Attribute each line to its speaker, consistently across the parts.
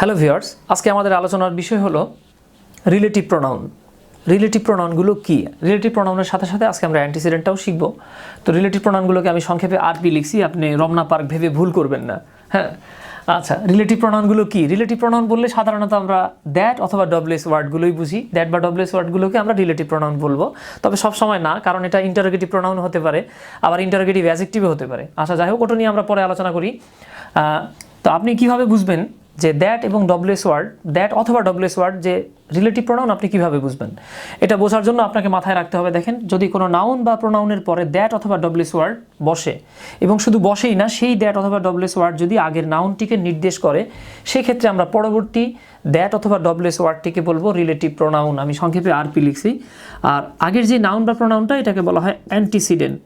Speaker 1: Hello viewers আজকে আমাদের আলোচনার বিষয় হলো রিলেটিভ প্রোনাউন রিলেটিভ প্রোনাউনগুলো কী? রিলেটিভ প্রোনাউনের সাথে সাথে আজকে আমরা অ্যান্টিসিডেন্টটাও শিখব। তো রিলেটিভ প্রোনাউনগুলোকে আমি সংক্ষেপে আরপি লিখছি, আপনি রমনা পার্ক ভেবে ভুল করবেন না। হ্যাঁ? আচ্ছা রিলেটিভ প্রোনাউনগুলো কি? রিলেটিভ প্রোনাউন বললে সাধারণত আমরা দ্যাট অথবা ডব্লিউএস ওয়ার্ডগুলোই বুঝি। দ্যাট বা ডব্লিউএস ওয়ার্ডগুলোকে আমরা রিলেটিভ প্রোনাউন বলব। তবে সব সময় না, কারণ এটা ইন্টারোগেটিভ প্রোনাউন হতে পারে, আবার ইন্টারোগেটিভ অ্যাজেক্টিভও হতে পারে। আচ্ছা যাই হোক, ওটা নিয়ে আমরা পরে আলোচনা করি। তো আপনি কীভাবে বুঝবেন যে দ্যাট এবং ডব্লিউএস ওয়ার্ড দ্যাট অথবা ডব্লিউএস ওয়ার্ড যে রিলেটিভ প্রোনাউন আপনি কীভাবে বুঝবেন? এটা বোঝার জন্য আপনাকে মাথায় রাখতে হবে, দেখেন, যদি কোনো নাউন বা প্রোনাউনের পরে দ্যাট অথবা ডব্লিউএস ওয়ার্ড বসে, এবং শুধু বসেই না, সেই দ্যাট অথবা ডব্লিউএস ওয়ার্ড যদি আগের নাউনটিকে নির্দেশ করে, সেক্ষেত্রে আমরা পরবর্তী দ্যাট অথবা ডব্লিউএস ওয়ার্ডটিকে বলব রিলেটিভ প্রোনাউন আমি সংক্ষেপে আরপি লিখছি। আর আগের যে নাউন বা প্রোনাউনটা এটাকে বলা হয় অ্যান্টিসিডেন্ট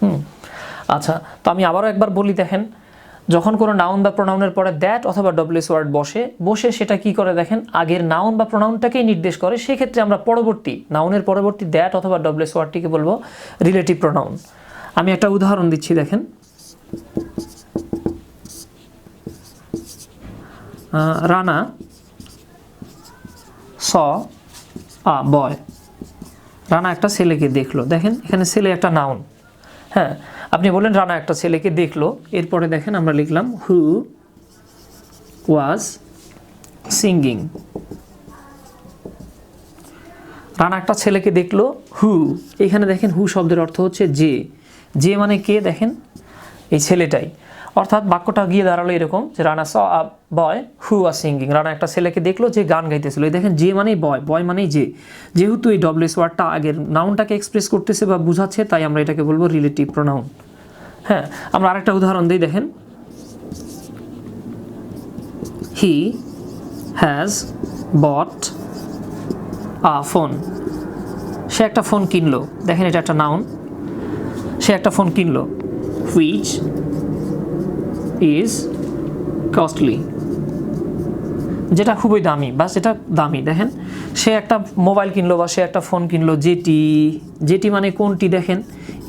Speaker 1: হুম আচ্ছা তো আমি আবারও একবার বলি, দেখেন যখন কোনো নাউন বা প্রোনাউনের পরে দ্যাট অথবা ডব্লিউএস ওয়ার্ড বসে বসে সেটা কি করে দেখেন? আগের নাউন বা প্রোনাউনটাকেই নির্দেশ করে। সেক্ষেত্রে আমরা পরবর্তী নাউনের পরবর্তী দ্যাট অথবা ডব্লিউএস ওয়ার্ডটিকে বলব রিলেটিভ প্রোনাউন আমি একটা উদাহরণ দিচ্ছি, দেখেন। রানা স আ বয়। রানা একটা ছেলেকে দেখল। দেখেন, এখানে ছেলে একটা নাউন হ্যাঁ আপনি বললেন রানা একটা ছেলেকে দেখল। এরপরে দেখেন আমরা লিখলাম হু ওয়াজ সিঙ্গিং রানা একটা ছেলেকে দেখল হু এখানে দেখেন হু শব্দের অর্থ হচ্ছে যে। যে মানে কে দেখেন? এই ছেলেটাই। অর্থাৎ বাক্যটা গিয়ে দাঁড়াল এরকম যে, Rana saw boy, who are singing. Rana একটা ছেলেকে দেখল যে, গান গাইতেছিল। এই দেখেন, যে মানেই বয় বয় মানেই যে। যেহেতু এই ডব্লিউএস ওয়ার্ডটা আগের নাউনটাকে এক্সপ্রেস করতেছে বা বুঝাচ্ছে, তাই আমরা এটাকে বলব রিলেটিভ প্রোনাউন হ্যাঁ আমরা আরেকটা উদাহরণ দিই, দেখেন। He has bot a phone সে একটা ফোন কিনলো। দেখেন, এটা একটা নাউন। সে একটা ফোন কিনলো। হুইচ ইজ কস্টলি যেটা খুবই দামি বা সেটা দামি, দেখেন। সে একটা মোবাইল কিনলো বা সে একটা ফোন কিনলো যেটি যেটি মানে কোনটি দেখেন?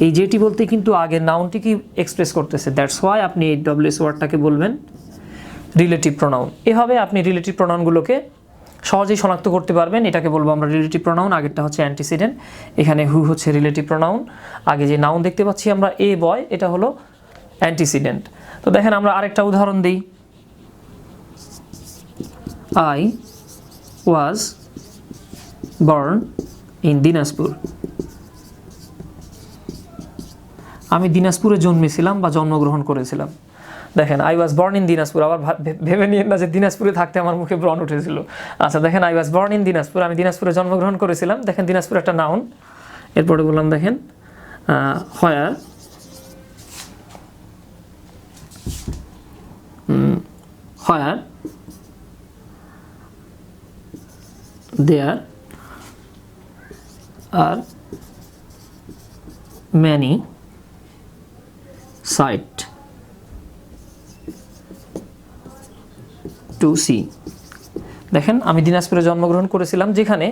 Speaker 1: এই যেটি বলতে কিন্তু আগে নাউনটি কি এক্সপ্রেস করতেছে? দ্যাটস ওয়াই আপনি এই ডব্লিউএস ওয়ার্ডটাকে বলবেন রিলেটিভ প্রোনাউন এভাবে আপনি রিলেটিভ প্রোনাউনগুলোকে সহজেই শনাক্ত করতে পারবেন। এটাকে বলব আমরা রিলেটিভ প্রোনাউন আগেরটা হচ্ছে অ্যান্টিসিডেন্ট এখানে হু হচ্ছে রিলেটিভ প্রোনাউন আগে যে নাউন দেখতে পাচ্ছি আমরা, এ বয়, এটা হলো অ্যান্টিসিডেন্ট তো দেখেন আমরা আরেকটা উদাহরণ দিই। I was born in Dinajpur. আমি দিনাজপুরে জন্মেছিলাম বা জন্মগ্রহণ করেছিলাম। দেখেন I was born in Dinajpur, আবার ভেবে নিয়েন না যে দিনাজপুরে থাকতে আমার মুখে ব্রণ উঠেছিল। আচ্ছা দেখেন I was born in Dinajpur, আমি দিনাজপুরে জন্মগ্রহণ করেছিলাম। দেখেন, দিনাজপুর একটা নাউন এরপরে বললাম, দেখেন where where there are many sight to see দেখেন, আমি দিনাজপুরে জন্মগ্রহণ করেছিলাম, যেখানে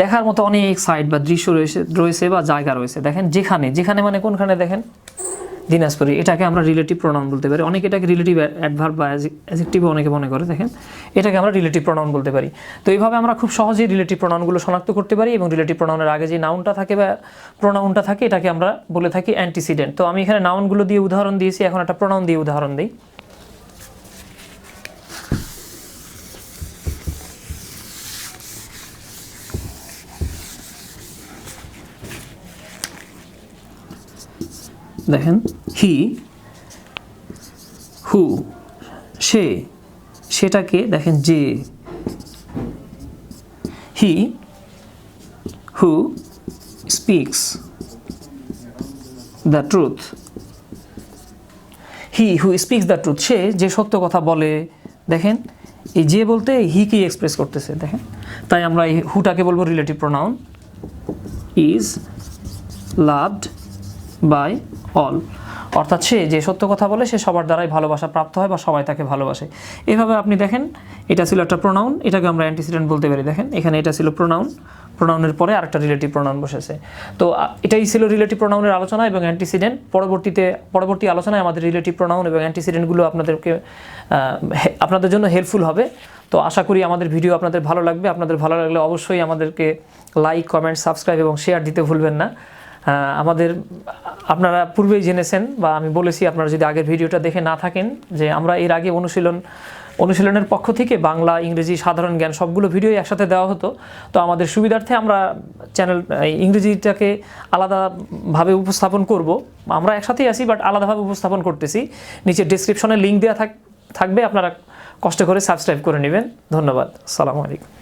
Speaker 1: দেখার মতো অনেক সাইট বা দৃশ্য রয়েছে রয়েছে বা জায়গা রয়েছে। দেখেন, যেখানে যেখানে মানে কোনখানে দেখেন? দিনাজপুরে। এটাকে আমরা রিলেটিভ প্রোনাউন বলতে পারি। অনেকে এটাকে রিলেটিভ অ্যাডভার্ব বা অ্যাজেক্টিভ অনেকে মনে করে, দেখেন। এটাকে আমরা রিলেটিভ প্রোনাউন বলতে পারি। তো এইভাবে আমরা খুব সহজেই রিলেটিভ প্রোনাউনগুলো শনাক্ত করতে পারি এবং রিলেটিভ প্রোনাউনের আগে যে নাউনটা থাকে বা প্রোনাউনটা থাকে, এটাকে আমরা বলে থাকি অ্যান্টিসিডেন্ট তো আমি এখানে নাউনগুলো দিয়ে উদাহরণ দিয়েছি, এখন একটা প্রোনাউন দিয়ে উদাহরণ দিই। দেখেন হি হু সে, সেটাকে দেখেন, যে he who speaks the truth he who speaks the truth সে যে সত্য কথা বলে, দেখেন, এই যে বলতে হি কি এক্সপ্রেস করতেছে, দেখেন। তাই আমরা এই হুটাকে বলব relative pronoun is loved by all. অর্থাৎ সে যে সত্য কথা বলে, সে সবার দ্বারাই ভালোবাসা প্রাপ্ত হয় বা সবাই তাকে ভালোবাসে। এভাবে আপনি দেখেন, এটা ছিল একটা প্রোনাউন এটাকে আমরা অ্যান্টিসিডেন্ট বলতে পারি। দেখেন, এখানে এটা ছিল প্রোনাউন প্রোনাউনের পরে আরেকটা রিলেটিভ প্রোনাউন বসেছে। তো এটাই ছিল রিলেটিভ প্রোনাউনের আলোচনা এবং অ্যান্টিসিডেন্ট পরবর্তীতে, পরবর্তী আলোচনায় আমাদের রিলেটিভ প্রোনাউন এবং অ্যান্টিসিডেন্টগুলো আপনাদেরকে আপনাদের জন্য হেল্পফুল হবে। তো আশা করি আমাদের ভিডিও আপনাদের ভালো লাগবে। আপনাদের ভালো লাগলে অবশ্যই আমাদেরকে লাইক কমেন্ট সাবস্ক্রাইব এবং শেয়ার দিতে ভুলবেন না। আমাদের আপনারা পূর্বেই জেনেছেন বা আমি বলেছি, আপনারা যদি আগের ভিডিওটা দেখে না থাকেন, যে আমরা এর আগে অনুশীলন, অনুশীলনের পক্ষ থেকে বাংলা, ইংরেজি, সাধারণ জ্ঞান সবগুলো ভিডিও একসাথে দেওয়া হতো। তো আমাদের সুবিধার্থে আমরা চ্যানেল ইংরেজিটাকে আলাদাভাবে উপস্থাপন করব। আমরা একসাথেই আছি, বাট আলাদাভাবে উপস্থাপন করতেছি। নিচে ডিসক্রিপশনে লিঙ্ক দেওয়া থাক, থাকবে, আপনারা কষ্ট করে সাবস্ক্রাইব করে নেবেন। ধন্যবাদ। সালামু আলাইকুম।